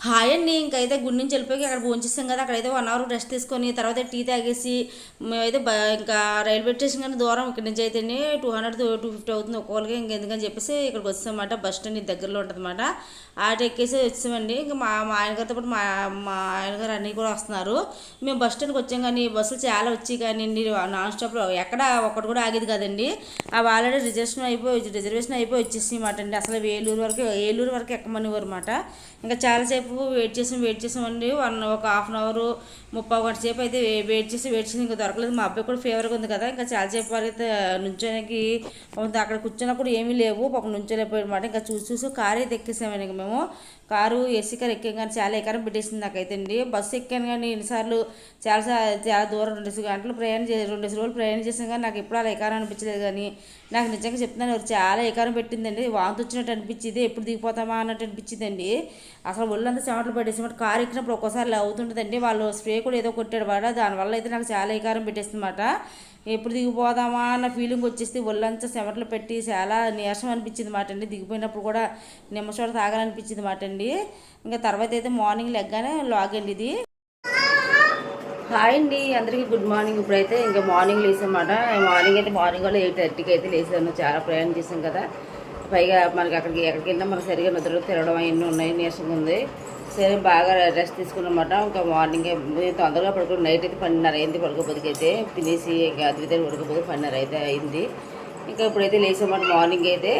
Hi అండి ఇంకైతే గుడి నుంచి వెళ్ళిపోయి అక్కడ భోంచేస్తాం కదా అక్కడైతే వన్ అవర్ రెస్ట్ తీసుకొని తర్వాత టీ తాగేసి మేమైతే బ- ఇంకా రైల్వే స్టేషన్ కానీ దూరం ఇక్కడ నుంచి అయితే టూ హండ్రెడ్ టూ ఫిఫ్టీ అవుతుంది ఒక్కొక్కరికి ఇంకెందుకని చెప్పేసి ఇక్కడికి వచ్చామన్నమాట బస్ స్టాండ్ దగ్గరలో ఉంటుంది అనమాట ఎక్కేసి వచ్చామండి ఇంకా మా మా ఆయనగారితో పాటు మా మా ఆయనగారు అన్నీ కూడా వస్తున్నారు. మేము బస్ స్టాండ్కి వచ్చాం కానీ బస్సులు చాలా వచ్చి కానీ నాన్ స్టాప్లో ఎక్కడ ఒక్కటి కూడా ఆగేది కదండి. అవి ఆల్రెడీ రిజర్వేషన్ అయిపోయి రిజర్వేషన్ అయిపోయి వచ్చేసి మాట అండి. అసలు ఏలూరు వరకు ఏలూరు వరకు ఎక్కమనివారు అనమాట ఇంకా చాలాసేపు వెయిట్ చేసాం వెయిట్ చేసామండి వన్ ఒక హాఫ్ అన్ అవర్ ముప్పై గంట సేపు అయితే వెయిట్ చేసి వెయిట్ చేసి ఇంకా దొరకలేదు. మా అబ్బాయి కూడా ఫీవర్గా ఉంది కదా ఇంకా చాలాసేపు వరకు అయితే నుంచోనికి అక్కడ కూర్చున్నప్పుడు ఏమీ లేవు. పాపం నుంచోలేకపోయాడు అనమాట ఇంకా చూసి చూసి కారే తెక్కేసామని ఇంకా మేము. కారు ఏసీ కారు ఎక్కాను కానీ చాలా ఎకరం పెట్టేసింది నాకైతే అండి. బస్సు ఎక్కాను కానీ ఎన్నిసార్లు చాలా చాలా దూరం రెండు గంటలు ప్రయాణం చే రెండు రోజులు ప్రయాణం చేసాను కానీ నాకు ఎప్పుడు అలా ఎకారం అనిపించలేదు కానీ నాకు నిజంగా చెప్తున్నాను ఎవరు చాలా ఎకారం పెట్టిందండి. వాంతి వచ్చినట్టు అనిపించింది ఎప్పుడు దిగిపోతామా అన్నట్టు అనిపించిందండి అసలు ఒళ్ళంతా చెమటలు పట్టేసి మాట కారు ఎక్కినప్పుడు ఒక్కోసారి అవుతుంటుందండి. వాళ్ళు స్ప్రే కూడా ఏదో కొట్టాడు వాడ దానివల్ల అయితే నాకు చాలా ఎకారం పెట్టేస్తుందన్నమాట ఎప్పుడు దిగిపోదామా అన్న ఫీలింగ్ వచ్చేసి ఒళ్ళంతా చెమటలు పెట్టి చాలా నీరసం అనిపించింది మాట అండి. దిగిపోయినప్పుడు కూడా నిమ్మచోట తాగాలనిపించింది మాట అండి. ఇంకా తర్వాత అయితే మార్నింగ్ లెగ్గానే లాగ్ అండి ఇది. హాయ్ అండి అందరికీ గుడ్ మార్నింగ్ ఇప్పుడైతే ఇంకా మార్నింగ్ లేసామాట. మార్నింగ్ అయితే మార్నింగ్ కూడా ఎయిట్ థర్టీకి అయితే లేసాను చాలా ప్రయాణం చేసాం కదా. పైగా మనకి అక్కడికి ఎక్కడికి వెళ్ళినా మనకు సరిగా నిద్రలో తిరగడం అవన్నీ ఉన్నాయి. నీరసంగా ఉంది. సరే బాగా రెస్ట్ తీసుకున్నమాట. ఇంకా మార్నింగ్ తొందరగా పడుకుని నైట్ అయితే పన్నెండున్నర అయింది పడుకోబోదికైతే అయితే. తినేసి ఇంకా అద్వితలు పడుకోబోదు పన్నెండున్నర అయితే అయింది. ఇంకా ఇప్పుడైతే లేసామాట మార్నింగ్ అయితే.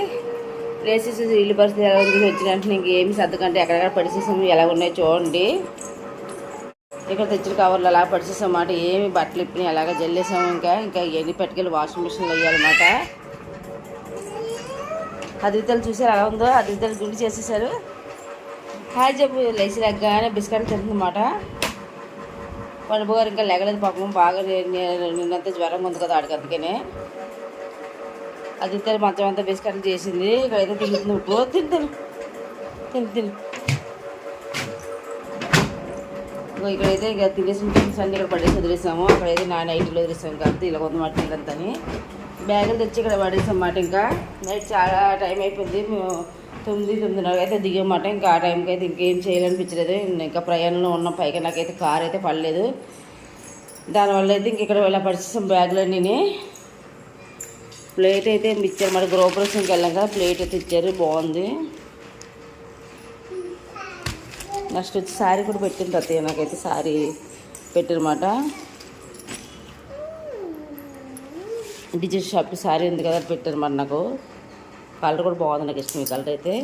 లేచేసి ఇల్లు పరిస్థితి ఎలా ఉంది వచ్చిన వెంటనే ఇంకేమి సర్దుకంటే ఎక్కడెక్కడ పడిసేసాము ఎలా ఉన్నాయో చూడండి. ఇక్కడ తెచ్చిన కవర్లు అలా పడిసేసామాట ఏమి బట్టలు ఇప్పని అలాగా జల్లేసాము ఇంకా. ఇంకా ఇవన్నీ పట్టుకెళ్ళి వాషింగ్ మిషన్లో వేయాలన్నమాట. అదితలు చూసారు ఎలా ఉందో? అదితలు గుండి చేసేసారు. హాయ్ చెప్పు లేచి లెగ్గానే బిస్కెట్ తింటుందన్నమాట. పండుగ గారు ఇంకా లెగలేదు పాపం బాగా నిన్నంత జ్వరం ఉంది కదా ఆడికి అందుకనే. అద్వితలు మంచం అంతా బిస్కెట్లు చేసింది ఇక్కడైతే తింటుంది ఇప్పుడు తిని తిని ఇక్కడైతే ఇక తినేసిన టిఫిన్స్ అన్ని ఇక్కడ పడేసి వదిలేసాము. అక్కడైతే నా నైట్లో వదిలేసాం కాబట్టి ఇలా కొంత మాట బ్యాగులు తెచ్చి ఇక్కడ పడేసాం మాట ఇంకా. నైట్ చాలా టైం అయిపోయింది. మేము తొమ్మిది తొమ్మిదిన్నర అయితే దిగమాట. ఇంకా ఆ టైంకి అయితే ఇంకేం చేయాలనిపించలేదు. ఇంకా ప్రయాణంలో ఉన్న పైగా నాకైతే కార్ అయితే పడలేదు. దానివల్ల అయితే ఇంక ఇక్కడ ఇలా పరిచేసాం బ్యాగులన్నీ ప్లేట్ అయితే ఇచ్చారు. మరి గృహప్రవేశంకి వెళ్ళాం కదా ప్లేట్ అయితే ఇచ్చారు. బాగుంది. నెక్స్ట్ వచ్చి శారీ కూడా పెట్టింది అత్తయ్య. నాకైతే శారీ పెట్టినమాట. డిజిటల్ షాప్ శారీ ఉంది కదా పెట్టారు మరి నాకు. కలర్ కూడా బాగుంది నాకు ఇష్టం ఈ కలర్ అయితే.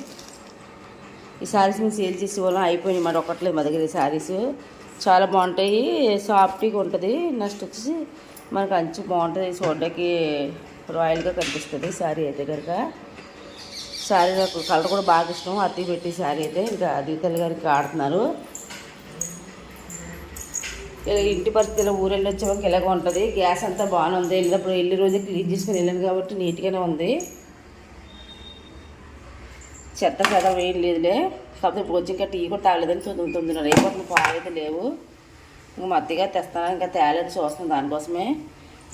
ఈ శారీస్ మేము సేల్ చేసి వాళ్ళం అయిపోయినాయి మాట ఒకట్లేదు మా దగ్గర ఈ శారీస్. చాలా బాగుంటాయి. సాఫ్ట్గా ఉంటుంది. నెక్స్ట్ వచ్చేసి మనకు అంచు బాగుంటుంది. చూడడానికి రాయల్గా కనిపిస్తుంది శారీ అయితే కనుక శారీ నాకు కలర్ కూడా బాగా ఇష్టం. అతి పెట్టి శారీ అయితే ఇంకా అదితల్లి గారికి ఆడుతున్నారు. ఇలా ఇంటి పరిస్థితి ఇలా ఊరు వెళ్ళి వచ్చేవాళ్ళకి ఇలాగ ఉంటుంది. గ్యాస్ అంతా బాగానే ఉంది. వెళ్ళినప్పుడు వెళ్ళి రోజు క్లీన్ చేసుకుని వెళ్ళాను కాబట్టి నీట్గానే ఉంది. చెత్త చెత్త ఏం లేదులే. కాకపోతే ఇప్పుడు వచ్చి ఇంకా టీ కూడా తాగలేదని తొమ్మిది తొమ్మిదిన్నర అయిపోతుంది. పాలు లేవు. ఇంకా మత్తిగా తెస్తాను ఇంకా తేలేదు చూస్తాను దానికోసమే.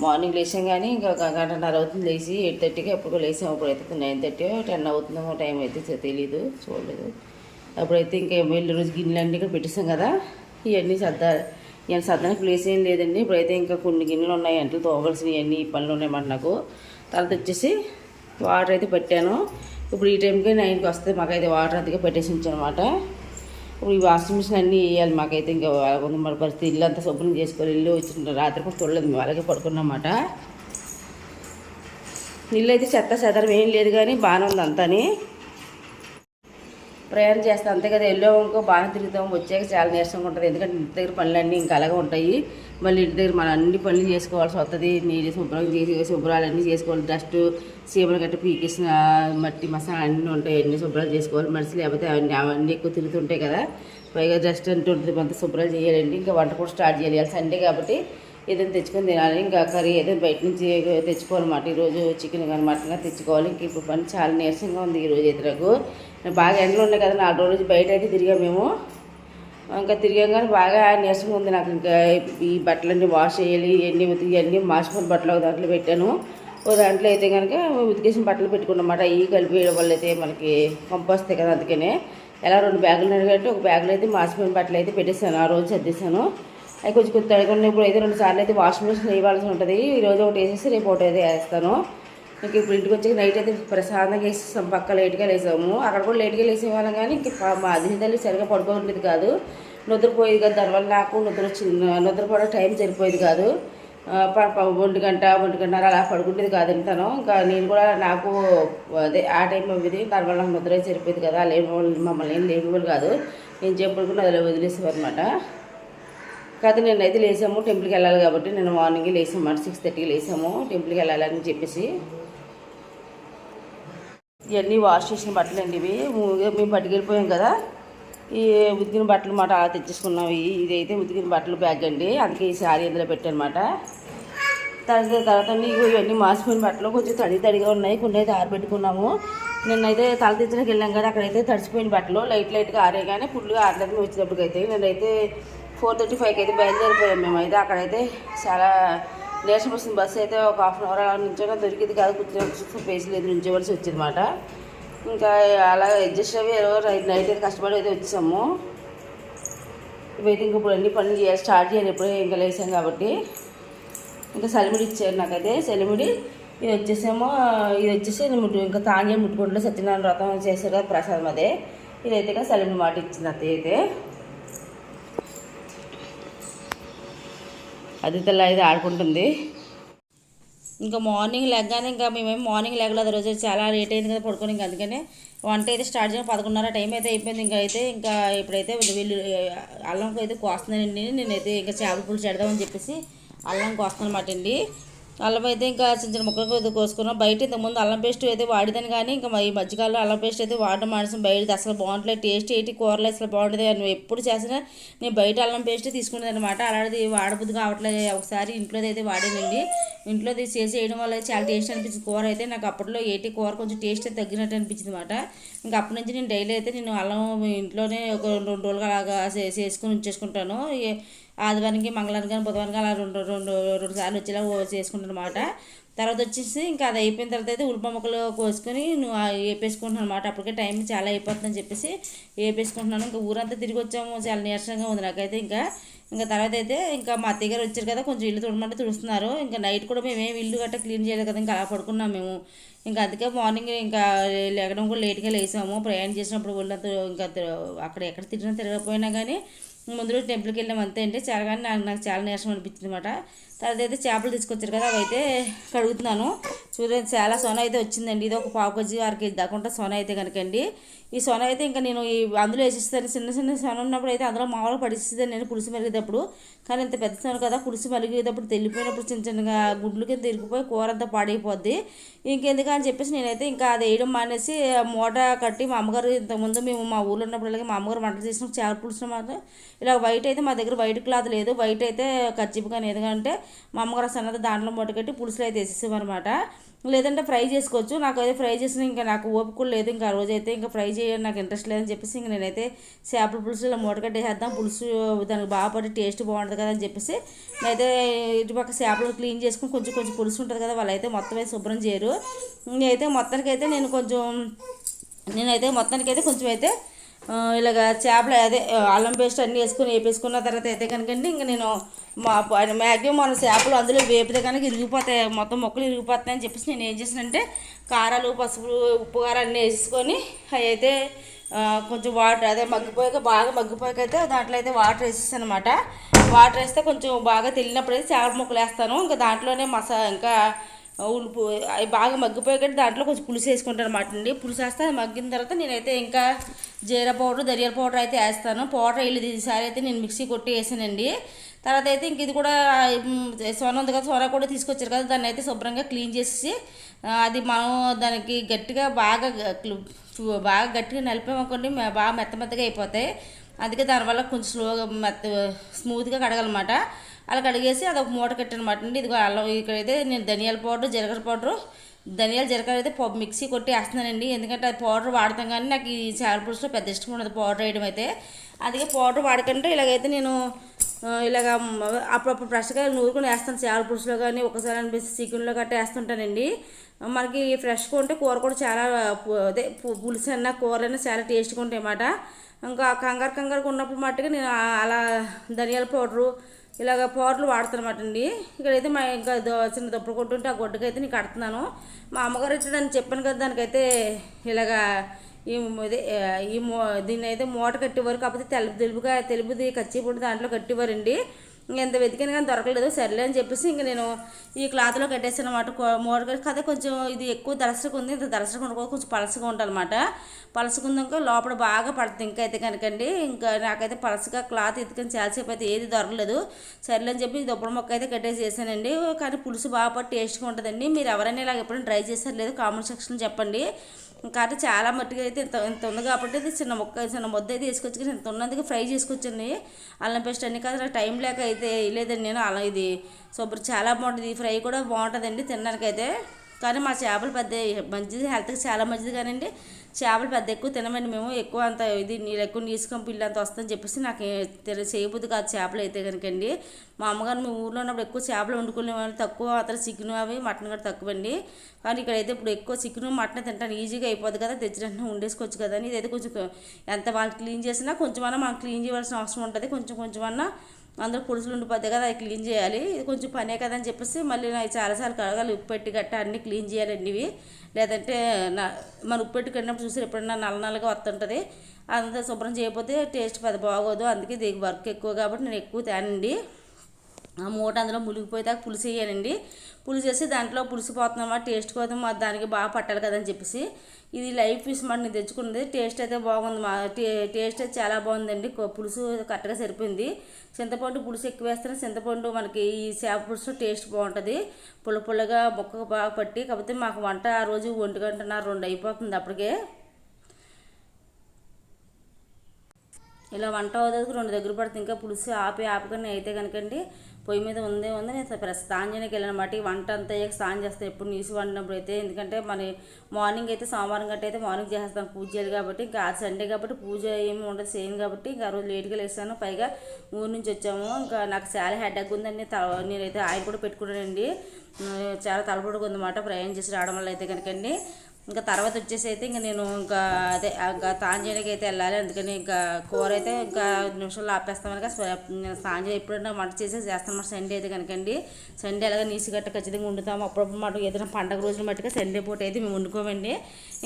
మార్నింగ్ లేచాం కానీ ఇంకా గంటన్నర అవుతుంది లేచి ఎయిట్ థర్టీకి ఎప్పుడు లేసాం అప్పుడైతే నైన్ థర్టీ టెన్ అవుతుందో టైం అయితే తెలియదు చూడలేదు. అప్పుడైతే ఇంకా వెళ్ళి రోజు గిన్నెలన్నీ ఇక్కడ పెట్టేసాం కదా. ఇవన్నీ సర్దా ఇవన్నీ సర్దానికి ప్లేస్ ఏం లేదండి. ఇప్పుడైతే ఇంకా కొన్ని గిన్నెలు ఉన్నాయి. అంటే తోవలసినవి అన్నీ పనులు ఉన్నాయన్నమాట నాకు. తర్వాత వచ్చేసి వాటర్ అయితే పెట్టాను. ఇప్పుడు ఈ టైంకి నైన్కి వస్తే మాకైతే వాటర్ అందుకే పెట్టేసి ఉంచానమాట ఇప్పుడు ఈ వాషింగ్ మిషన్ అన్నీ వేయాలి మాకైతే ఇంకా ఉంది మన పరిస్థితి ఇల్లు అంతా శుభ్రం చేసుకొని ఇల్లు వచ్చిన రాత్రి కూడా చూడలేదు మేము అలాగే పడుకున్నమాట. ఇల్లు అయితే చెత్త చెదరం ఏం లేదు కానీ బాగానే ఉంది అంతాని. ప్రయాణం చేస్తాం అంతే కదా. వెళ్ళాము బాగా తిరుగుతాం వచ్చాక చాలా నీరసంగా ఉంటుంది. ఎందుకంటే ఇంటి దగ్గర పనులన్నీ ఇంకా అలాగే ఉంటాయి. మళ్ళీ ఇంటి దగ్గర మనం అన్ని పనులు చేసుకోవాల్సి వస్తుంది. నీళ్ళు శుభ్రం చేసి శుభ్రాలన్నీ చేసుకోవాలి. డస్ట్ సీమలు గట్ట పీకేసిన మట్టి మసాలా అన్నీ ఉంటాయి. అన్నీ శుభ్రాలు చేసుకోవాలి. మనిషి లేకపోతే అవన్నీ అవన్నీ ఎక్కువ తిరుగుతుంటాయి కదా. పైగా డస్ట్ అంటూ ఉంటుంది. అంత శుభ్రాలు చేయాలండి. ఇంకా వంట కూడా స్టార్ట్ చేయాలి. సండే కాబట్టి ఏదైనా తెచ్చుకొని తినాలి. ఇంకా కర్రీ ఏదైనా బయట నుంచి తెచ్చుకోవాలన్నమాట. ఈరోజు చికెన్ కానీ మటన్ కానీ తెచ్చుకోవాలి. ఇంక ఇప్పుడు పని చాలా నీరసంగా ఉంది ఈరోజు అయితే నాకు. బాగా ఎండలు ఉన్నాయి కదా నాలుగు రోజులు బయట అయితే తిరిగాం మేము. ఇంకా తిరిగాం బాగా నీరసంగా ఉంది నాకు ఇంకా. ఈ బట్టలన్నీ వాష్ చేయాలి ఇవన్నీ ఉతికి అన్నీ మాసిపోయిన బట్టలు ఒక దాంట్లో పెట్టాను. ఓ దాంట్లో అయితే కనుక ఉతికేసిన బట్టలు పెట్టుకున్నమాట ఈ కలిపి వేయడం వల్ల అయితే మనకి పంపు వస్తాయి కదా అందుకనే. ఎలా రెండు బ్యాగులు ఉన్నాయి ఒక బ్యాగులో అయితే మాసిపోయిన బట్టలు అయితే పెట్టేశాను ఆ రోజు సర్దేశాను. అవి కొంచెం కొంచెం తడిగా ఉన్నప్పుడు అయితే రెండు సార్లు అయితే వాషింగ్ మిషన్ వేయవలసి ఉంటుంది. ఈరోజు ఒకటి వేసేసి రేపు ఒకటి అయితే వేస్తాను. ఇంక ఇప్పుడు ఇంటికి వచ్చి నైట్ అయితే ప్రశాంతంగా వేసేస్తాం పక్క లేట్గా లేసాము. అక్కడ కూడా లేట్గా లేసేవాళ్ళం కానీ ఇంక మా అధినేతలు సరిగ్గా సరిగా పడుకోలేదు కాదు. నిద్రపోయేది కాదు. దానివల్ల నాకు నిద్ర వచ్చింది నిద్రపోవడం టైం సరిపోయేది కాదు. ఒంటి గంట ఒంటి గంటన్నర అలా పడుకుంటేది కాదు తింటాను ఇంకా నేను కూడా నాకు అదే ఆ టైం అవ్వదు. దానివల్ల నాకు నిద్ర సరిపోయేది కదా. లేని మమ్మల్ని ఏం లేనివాళ్ళు కాదు. నేను చెప్పడుకుని అదిలో వదిలేసేవారు అనమాట కాదు నేనైతే లేసాము. టెంపుల్కి వెళ్ళాలి కాబట్టి నేను మార్నింగ్ లేసాము సిక్స్ థర్టీకి లేసాము. టెంపుల్కి వెళ్ళాలని చెప్పేసి. ఇవన్నీ వాష్ చేసిన బట్టలు అండి ఇవి. మేము పట్టుకెళ్ళిపోయాం కదా. ఈ ఉతికిన బట్టలు మాట అలా తెచ్చేసుకున్నాం. ఇదైతే ఉతికిన బట్టలు బ్యాగ్ అండి. అందుకే ఈ శారీ ఇందులో పెట్టానమాట. తర్వాత తర్వాత నీకు ఇవన్నీ మాసిపోయిన బట్టలు. కొంచెం తడి తడిగా ఉన్నాయి. కొన్ని అయితే ఆరబెట్టుకున్నాము. నిన్నైతే తల తెచ్చడానికి వెళ్ళాం కదా. అక్కడైతే తడిచిపోయిన బట్టలు. లైట్ లైట్గా ఆరే కానీ ఫుల్గా ఆరలేదు మేము వచ్చేటప్పటికైతే నేనైతే ఫోర్ థర్టీ ఫైవ్కి అయితే బయలుదేరిపోయాం మేమైతే. అక్కడైతే చాలా నీరసం వస్తుంది బస్సు అయితే ఒక హాఫ్ అన్ అవర్ అలా నుంచో దొరికింది కాదు కూర్చొని సిక్స్ పేజీలు ఎదురు నుంచోవలసి వచ్చిందన్నమాట. ఇంకా అలా అడ్జస్ట్ అవి ఏదో నైట్ నైట్ అయితే కష్టపడి అయితే వచ్చాము. వెయిటింగ్ ఇప్పుడు అన్ని పనులు చేయాలి స్టార్ట్ చేయాలి ఎప్పుడో ఇంకా లేసాం కాబట్టి. ఇంకా సలిమిడి ఇచ్చారు నాకైతే. సెలిముడి ఇది వచ్చేసేమో ఇది వచ్చేసి ముట్టు ఇంకా తాంజే ముట్టుకుంటే సత్యనారాయణ వ్రతం చేశారు కదా ప్రసాదం అదే. ఇదైతే ఇంకా మాట ఇచ్చింది అత్తయ్య అయితే. అది అయితే ఆడుకుంటుంది. ఇంకా మార్నింగ్ లెగ్గానే ఇంకా మేమేమి మార్నింగ్ లెగలేదు. రోజు చాలా లేట్ అయింది కదా పడుకొని ఇంకా అందుకనే వంట అయితే స్టార్ట్ చేయడం పదకొండున్నర టైం అయితే అయిపోయింది. ఇంకా అయితే ఇంకా ఇప్పుడైతే వీళ్ళు అల్లంకి అయితే కోస్తున్నానండి నేనైతే ఇంకా చేపల పులుసు చేద్దామని చెప్పేసి అల్లం కోస్తాను అనమాట అండి. అల్లం అయితే ఇంకా చిన్న చిన్న ముక్కలు అయితే కోసుకున్నాం. బయట ఇంతకుముందు అల్లం పేస్ట్ అయితే వాడిదాను కానీ ఇంకా ఈ మధ్యకాలంలో అల్లం పేస్ట్ అయితే వాడడం మానేసాం. బయట అసలు బాగుంటలేదు టేస్ట్ ఏంటి కూరలు అసలు బాగుంటుంది నువ్వు ఎప్పుడు చేసినా నేను బయట అల్లం పేస్ట్ తీసుకునేది అనమాట అలాంటిది వాడబుద్ధి కావట్లేదు. ఒకసారి ఇంట్లోది అయితే వాడేదండి ఇంట్లోది చేసి వేయడం వల్ల చాలా టేస్ట్ అనిపించింది. కూర అయితే నాకు అప్పట్లో ఏటి కూర కొంచెం టేస్ట్ అయితే తగ్గినట్టు అనిపించింది అనమాట ఇంకా అప్పటి నుంచి నేను డైలీ అయితే నేను అల్లం ఇంట్లోనే ఒక రెండు రోజులు అలాగా చేసుకుని ఉంచేసుకుంటాను. ఆదివారానికి మంగళవారం కానీ బుధవారం అలా రెండు రెండు రెండు సార్లు వచ్చేలా చేసుకుంటాను తర్వాత వచ్చేసి ఇంకా అది అయిపోయిన తర్వాత అయితే ఉల్లిప ముక్కలు కోసుకొని నువ్వు వేపేసుకుంటున్నాను అనమాట అప్పటికే టైం చాలా అయిపోతుందని చెప్పేసి వేపేసుకుంటున్నాను ఇంకా ఊరంతా తిరిగి వచ్చాము. చాలా నీరసంగా ఉంది నాకైతే ఇంకా. ఇంకా తర్వాత అయితే ఇంకా మా అత్తయ్య గారు వచ్చారు కదా కొంచెం ఇల్లు తుడమంటే తుడుస్తున్నారు. ఇంకా నైట్ కూడా మేము ఏమి ఇల్లు గట్టా క్లీన్ చేయలేదు కదా ఇంకా అలా పడుకున్నాం మేము. ఇంకా అందుకే మార్నింగ్ ఇంకా లేగడం కూడా లేట్గా లేసాము. ప్రయాణం చేసినప్పుడు ఒళ్ళంతా ఇంకా అక్కడ ఎక్కడ తిరిగినా తిరగకపోయినా కానీ ముందు రోజు టెంపుల్కి వెళ్ళాం అంతే అండి. చాలా కానీ నాకు నాకు చాలా నీరసం అనిపించింది అనమాట తర్వాత అయితే చేపలు తీసుకొచ్చారు కదా అవి అయితే కడుగుతున్నాను. చూడండి చాలా సొన అయితే వచ్చిందండి. ఇది ఒక పావు కేజీ అర కేజీ దాకా సొన అయితే కనుకండి. ఈ సొన అయితే ఇంకా నేను ఈ అందులో వేసిస్తాను. చిన్న చిన్న సొన ఉన్నప్పుడు అయితే అందులో మామూలుగా పడిస్తుంది నేను పులుసు మరిగేటప్పుడు. కానీ ఇంత పెద్ద సొన కదా పులుసు మరిగేటప్పుడు తెలిపోయినప్పుడు చిన్న చిన్నగా గుడ్లు కింద తిరిగిపోయి కూర అంతా పాడైపోద్ది. ఇంకెందుకు అని చెప్పేసి నేనైతే ఇంకా అది వేయడం మానేసి మూట కట్టి మా అమ్మగారు ఇంతకుముందు మేము మా ఊళ్ళో ఉన్నప్పుడు అలాగే మా అమ్మగారు వంట చేసిన చేప పులుసు మాత్రం ఇలా వైట్ అయితే మా దగ్గర వైట్ క్లాత్ లేదు. వైట్ అయితే కచ్చిపు కానీ ఎందుకంటే మా అమ్మగారు సన్నది దాంట్లో మూట పులుసులు అయితే వేసేసామన్నమాట లేదంటే ఫ్రై చేసుకోవచ్చు. నాకు అయితే ఫ్రై చేసిన ఇంకా నాకు ఓపిక లేదు. ఇంకా ఆ రోజైతే ఇంకా ఫ్రై చేయడం నాకు ఇంట్రెస్ట్ లేదని చెప్పేసి ఇంక నేనైతే చేపల పులుసు ఇలా మూట పులుసు దానికి బాగా పడి టేస్ట్ బాగుంటుంది కదా అని చెప్పేసి నేనైతే ఇటుపక్క చేపలు క్లీన్ చేసుకుని కొంచెం కొంచెం పులుసు ఉంటుంది కదా వాళ్ళైతే మొత్తం అయితే శుభ్రం చేయరు. నేనైతే మొత్తానికైతే నేను కొంచెం నేనైతే మొత్తానికైతే కొంచెం అయితే ఇలాగ చేపలు అదే అల్లం పేస్ట్ అన్నీ వేసుకొని వేపేసుకున్న తర్వాత అయితే కనుకండి ఇంక నేను మా మ్యాక్సిమం మన చేపలు అందులో వేపితే కనుక ఇరిగిపోతాయి మొత్తం మొక్కలు ఇరిగిపోతాయని చెప్పేసి నేను ఏం చేసానంటే కారాలు పసుపు ఉప్పు కారం అన్నీ వేసుకొని అవి అయితే కొంచెం వాటర్ అదే మగ్గిపోయాక బాగా మగ్గిపోయాక అయితే దాంట్లో అయితే వాటర్ వేసేసాను అనమాట వాటర్ వేస్తే కొంచెం బాగా తెలియనప్పుడు అయితే చేపల ముక్కలు వేస్తాను ఇంకా దాంట్లోనే మసా ఇంకా ఉలుపు అవి బాగా మగ్గిపోయేటట్టు దాంట్లో కొంచెం పులుసు వేసుకుంటాను అనమాట అండి. పులుసు వేస్తే అది మగ్గిన తర్వాత నేనైతే ఇంకా జీర పౌడర్ ధనియాల పౌడర్ అయితే వేస్తాను. పౌడర్ వేయలేదు ఈసారి అయితే నేను మిక్సీ కొట్టి వేసానండి. తర్వాత అయితే ఇంక ఇది కూడా మ్, సోన ఉంది కదా సోనా కూడా తీసుకొచ్చారు కదా దాన్ని అయితే శుభ్రంగా క్లీన్ చేసి అది మనం దానికి గట్టిగా బాగా బాగా గట్టిగా నలిపామనుకోండి బాగా మెత్త మెత్తగా అయిపోతాయి. అందుకే దానివల్ల కొంచెం స్లోగా మెత్త స్మూత్గా కడగలమాట అలా కడిగేసి అది ఒక మూట కట్టనమాట అండి. ఇదిగో అల్లం ఇక్కడైతే నేను ధనియాల పౌడర్ జీలకర్ర పౌడర్ ధనియాల జీలకర్ర అయితే మిక్సీ కొట్టి వేస్తున్నానండి ఎందుకంటే అది పౌడర్ వాడతాం కానీ నాకు ఈ చేపల పులుసులో పెద్ద ఇష్టం ఉండదు పౌడర్ వేయడం అయితే. అందుకే పౌడర్ వాడకంటే ఇలాగైతే నేను ఇలాగ అప్పుడప్పుడు ఫ్రెష్గా నూరుకొని వేస్తాను. చేపల పులుసులో కానీ ఒకసారి అనిపిస్తే చికెన్లో గట్రా వేస్తుంటానండి. మనకి ఫ్రెష్గా ఉంటే కూర కూడా చాలా అదే పులుసు అన్న కూరలైనా చాలా టేస్ట్గా ఉంటాయి అన్నమాట ఇంకా కంగారు కంగారుగా ఉన్నప్పుడు మట్టుగా నేను అలా ధనియాల పౌడరు ఇలాగ పౌడర్లు వాడుతున్నమాట అండి. ఇక్కడైతే మా ఇంకా దో- చిన్న దుప్పలు కొట్టుంటే ఆ గొడ్డకైతే నేను కడుతున్నాను. మా అమ్మగారు అయితే దాన్ని చెప్పాను కదా దానికైతే ఇలాగా ఈ ఈ మో దీన్ని అయితే మూట కట్టేవారు కాకపోతే తెలుపు తెలుపుగా తెలుపుది కచ్చిపొడి దాంట్లో కట్టేవారండి. ఎంత వెతికాను కానీ దొరకలేదు. సర్లే అని చెప్పేసి ఇంక నేను ఈ క్లాత్లో కట్టేసాను అనమాట మూట కదా కొంచెం ఇది ఎక్కువ దలసగా ఉంది. ఇంత దలసగా ఉండకూడదు కొంచెం పలసగా ఉండాలన్నమాట. పలసగా ఉందాక లోపల బాగా పడుతుంది ఇంకా అయితే కనుకండి. ఇంకా నాకైతే పలసగా క్లాత్ ఎత్తుకొని చాలాసేపు అయితే ఏది దొరకలేదు. సర్లే అని చెప్పి దొబ్బడి మొక్క అయితే కట్టేసి చేశానండి. కానీ పులుసు బాగా పట్టి టేస్ట్గా ఉంటుందండి. మీరు ఎవరైనా ఇలాగ ఎప్పుడైనా ట్రై చేశారు లేదు కామెంట్ సెక్షన్ చెప్పండి. కాబట్టి చాలా మట్టుగా అయితే ఇంత ఇంత ఉంది కాబట్టి ఇది చిన్న మొక్క చిన్న ముద్ద అయితే తీసుకొచ్చి ఇంత ఉన్నందుకు ఫ్రై చేసుకొచ్చండి. అల్లం పేస్ట్ అన్ని కాదు నాకు టైం లేక అయితే లేదండి నేను. అలా ఇది శుభ్రం చాలా బాగుంటుంది. ఈ ఫ్రై కూడా బాగుంటుందండి తినడానికైతే. కానీ మా చేపలు పెద్ద మంచిది హెల్త్కి చాలా మంచిది కానండి. చేపలు పెద్ద ఎక్కువ తినమండి మేము. ఎక్కువ అంత ఇది నీళ్ళు ఎక్కువ నీసుకొని పిల్లి అంత వస్తుందని చెప్పేసి నాకు తెలి చేయబుద్ది కాదు చేపలు అయితే కనుకండి. మా అమ్మగారు మేము ఊర్లో ఉన్నప్పుడు ఎక్కువ చేపలు వండుకునేవాళ్ళు తక్కువ అతను చికెన్ అవి మటన్ కూడా తక్కువ అండి కానీ ఇక్కడైతే ఇప్పుడు ఎక్కువ చికెన్ మటన్ తింటాను ఈజీగా అయిపోద్ది కదా తెచ్చినట్టు ఉండేసుకోవచ్చు వండేసుకోవచ్చు కదా అని ఇదైతే కొంచెం ఎంత వాళ్ళు క్లీన్ చేసినా కొంచెమన్నా మనం క్లీన్ చేయవలసిన అవసరం ఉంటుంది. కొంచెం కొంచెమన్నా అందరూ పులుసులు ఉండిపోతాయి కదా అది క్లీన్ చేయాలి. ఇది కొంచెం పనే కదా అని చెప్పేసి మళ్ళీ నాకు చాలాసార్లు కడగాలి. ఉప్పు పెట్టి గట్ట అన్నీ క్లీన్ చేయాలండి ఇవి లేదంటే నా మన ఉప్పు పెట్టి కట్టినప్పుడు చూసి ఎప్పుడన్నా నల్ల నల్లగా వస్తుంటుంది. అంతా శుభ్రం చేయకపోతే టేస్ట్ పెద్ద బాగోదు. అందుకే దీనికి వర్క్ ఎక్కువ కాబట్టి నేను ఎక్కువ తేనండి. ఆ మూట అందులో మునిగిపోయేదాకా పులుసు వేయాలండి. పులుసు వేసి దాంట్లో పులుసు పోతుందన్నమాట టేస్ట్ కోసం మా దానికి బాగా పట్టాలి కదని చెప్పేసి. ఇది లైవ్ ఫిష్ మటన్ నేను తెచ్చుకున్నది. టేస్ట్ అయితే బాగుంది మా టే టేస్ట్ అయితే చాలా బాగుందండి. పులుసు కరెక్ట్గా సరిపోయింది. చింతపండు పులుసు ఎక్కువ వేస్తే చింతపండు మనకి ఈ చేప పులుసు టేస్ట్ బాగుంటుంది. పుల్ల పుల్లగా మొక్కకు బాగా పట్టి కాకపోతే మాకు వంట ఆ రోజు ఒంటి గంటన్నర రెండు అయిపోతుంది అప్పటికే. ఇలా వంట అవుతుంది రెండు దగ్గర పడుతుంది ఇంకా పులుసు ఆపి ఆపకుండా అయితే కనుకండి. పొయ్యి మీద ఉందే ఉంది నేను ప్ర- స్నానం చేయడానికి వెళ్ళిన. మాట వంట అంతా అయ్యాక స్నానం చేస్తాను. ఎప్పుడు నీసు వండినప్పుడు అయితే. ఎందుకంటే మన మార్నింగ్ అయితే సోమవారం గట్ట అయితే మార్నింగ్ చేస్తాను పూజ చేయాలి కాబట్టి. ఇంకా సండే కాబట్టి పూజ ఏమి ఉండదు సేమ్ కాబట్టి. ఇంకా ఆ రోజు లేట్గా లేస్తాను. పైగా ఊరు నుంచి వచ్చాము. ఇంకా నాకు చాలా హెడేక్ ఉందండి. నేనైతే ఆయిల్ కూడా పెట్టుకున్నానండి. చాలా తలపొడుగు ఉందన్నమాట. ప్రయాణం చేసి రావడం వల్ల అయితే కనుకండి ఇంకా తర్వాత వచ్చేసి అయితే ఇంకా నేను ఇంకా అదే ఇంకా తాను అయితే వెళ్ళాలి. అందుకని ఇంకా కూర అయితే ఇంకా నిమిషాలు ఆపేస్తామని కనుక నేను ఎప్పుడైనా వంట చేసేసి చేస్తాను మాట సండే అయితే కనుకండి సండే అలాగే నీసు గట్ట ఖచ్చితంగా వండుతాము. అప్పుడప్పుడు మాట ఏదైనా పండగ రోజున మట్టుగా సండే పూట అయితే మేము వండుకోమండి.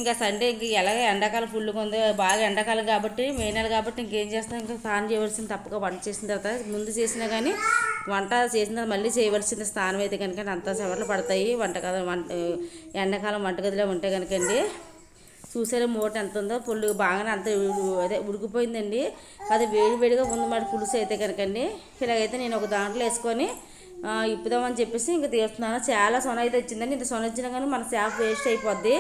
ఇంకా సండే ఇంక ఎలాగ ఎండాకాలం ఫుల్గా ఉంది. బాగా ఎండాకాలం కాబట్టి మే నెల కాబట్టి ఇంకేం చేస్తాం? ఇంకా తాను చేయవలసింది తప్పగా వంట చేసిన తర్వాత ముందు చేసినా కానీ వంట చేసిన మళ్ళీ చేయవలసిన స్థానం అయితే కనుక అంతా చెమటలు పడతాయి. వంటగది వంట ఎండాకాలం వంటగదిలో ఉంటే కనుకండి చూసారా మూట ఎంత ఉందో? పుల్లు బాగానే అంత అదే ఉడికిపోయిందండి. అది వేడి వేడిగా ఉంది మరి పులుసు అయితే కనుకండి ఇలాగైతే నేను ఒక దాంట్లో వేసుకొని ఇప్పుదామని చెప్పేసి ఇంకా తీస్తున్నాను. చాలా సొన అయితే వచ్చిందండి. ఇంత సొన వచ్చినా కానీ మన చేప వేస్ట్ అయిపోద్ది.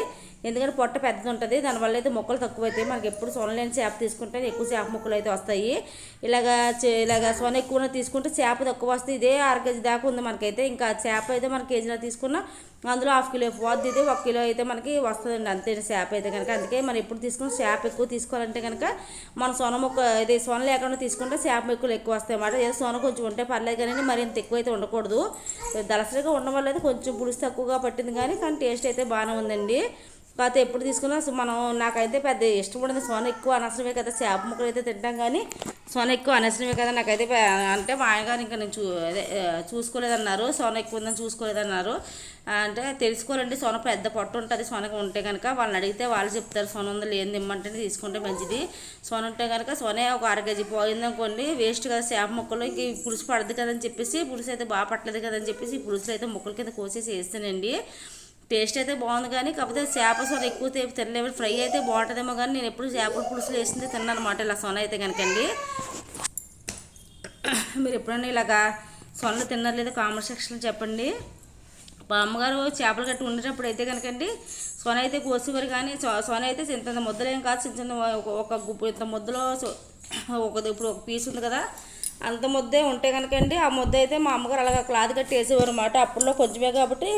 ఎందుకంటే పొట్ట పెద్దది ఉంటుంది దానివల్ల అయితే మొక్కలు తక్కువ అవుతాయి మనకి ఎప్పుడు సొనలేని చేప తీసుకుంటే ఎక్కువ చేప ముక్కలు అయితే వస్తాయి. ఇలాగా చే- ఇలాగా సొన ఎక్కువ తీసుకుంటే చేప తక్కువ వస్తుంది. ఇదే అర కేజీ దాకా ఉంది మనకైతే. ఇంకా చేప అయితే మన కేజీలో తీసుకున్నా అందులో హాఫ్ కిలో పోద్ది ఇది. ఒక కిలో అయితే మనకి వస్తుందండి అంతే చేప అయితే కనుక. అందుకే మనం ఎప్పుడు తీసుకున్న చేప ఎక్కువ తీసుకోవాలంటే కనుక మన సొన మొక్క ఇది సొన లేకుండా తీసుకుంటే చేప మొక్కలు ఎక్కువ వస్తాయి అన్నమాట. ఏదో సొన కొంచెం ఉంటే పర్లేదు కానీ మరి ఇంత ఎక్కువ అయితే ఉండకూడదు. దళసరిగా ఉండడం వల్ల అయితే కొంచెం పులుసు తక్కువగా పట్టింది కానీ కానీ టేస్ట్ అయితే బాగానే ఉందండి. కాకపోతే ఎప్పుడు తీసుకున్నా మనం నాకైతే పెద్ద ఇష్టం ఉండదు. సోన ఎక్కువ అనవసరమే కదా. చేప ముక్కలు అయితే తింటాం కానీ సోన ఎక్కువ అనవసరమే కదా. నాకైతే అంటే మా ఆయనగారు ఇంకా నేను చూ అదే చూసుకోలేదన్నారు. సోన ఎక్కువ ఉందని చూసుకోలేదన్నారు. అంటే తెలుసుకోవాలండి. సోన పెద్ద పొట్ట ఉంటుంది. సోనక ఉంటే కనుక వాళ్ళని అడిగితే వాళ్ళు చెప్తారు. సోన ఉందో లేదు ఇమ్మంటే తీసుకుంటే మంచిది. సోన ఉంటే కనుక సోనే ఒక అర కేజీ పోయిందనుకోండి వేస్ట్ కదా. చేప ముక్కలు ఇంక ఈ పులుసు పడదు కదని చెప్పేసి పులుసు అయితే బాగా పట్టలేదు కదని చెప్పేసి ఈ అయితే ముక్కల కింద కోసేసి వేస్తానండి. టేస్ట్ అయితే బాగుంది కానీ కాకపోతే చేప సొన ఎక్కువ తేపు తినలేదు ఫ్రై అయితే బాగుంటుందేమో కానీ నేను ఎప్పుడు చేపల పులుసులు వేసింది తిన్నానమాట ఇలా సొన అయితే కనుకండి. మీరు ఎప్పుడైనా ఇలాగా సొనలు తిన్నారు లేదా కామెంట్ సెక్షన్లో చెప్పండి. మా అమ్మగారు చేపలు కట్టి ఉండేటప్పుడు అయితే కనుకండి సొన అయితే కోసేవారు కానీ సొన అయితే ఇంత చిన్న ముద్దలు ఏం కాదు చిన్న చిన్న ఒక- ఒక గుప్పు ఇంత ముద్దలో ఒక ఇప్పుడు ఒక పీస్ ఉంది కదా అంత ముద్దే ఉంటే కనుకండి ఆ ముద్ద అయితే మా అమ్మగారు అలాగ క్లాత్ కట్టి వేసేవారు అనమాట అప్పుడులో కొంచెమే కాబట్టి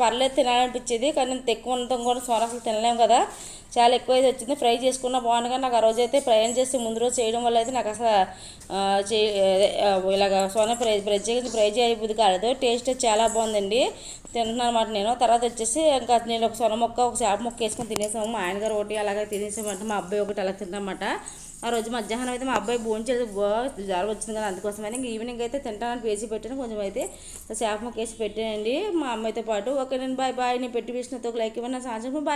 పర్లేదు తినాలనిపించేది కానీ ఇంత ఎక్కువ ఉండటం కూడా సోన అసలు తినలేము కదా. చాలా ఎక్కువ అయితే వచ్చింది. ఫ్రై చేసుకున్న బాగుంది కానీ నాకు ఆ రోజు అయితే ప్రయాణం చేసి ముందు రోజు చేయడం వల్ల అయితే నాకు అసలు చే ఇలాగ సోన ఫ్రై ప్రత్యేకించి ఫ్రై చేయబుద్ధి కాలేదు. టేస్ట్ అయితే చాలా బాగుందండి. తింటున్నాను అనమాట నేను. తర్వాత వచ్చేసి ఇంకా నేను ఒక సొన మొక్క ఒక చేప మొక్క వేసుకొని తినేసాము. మా ఆయన గారు ఒకటి అలాగే తినేసామంటే మా అబ్బాయి ఒకటి అలా తిన్నమాట ఆ రోజు మధ్యాహ్నం అయితే మా అబ్బాయి భోంచేది జ్వరం వచ్చింది కదా అందుకోసమని ఈవినింగ్ అయితే తింటానని పేసి పెట్టాను. కొంచెం అయితే చేప మొక్కేసి వేసి పెట్టానండి మా అమ్మాయితో పాటు. ఓకే నేను బాయ్ బాయ్. నేను పెట్టి వేసినందుకు లైక్ ఇవ్వండి. సాయంత్రం బాయ్.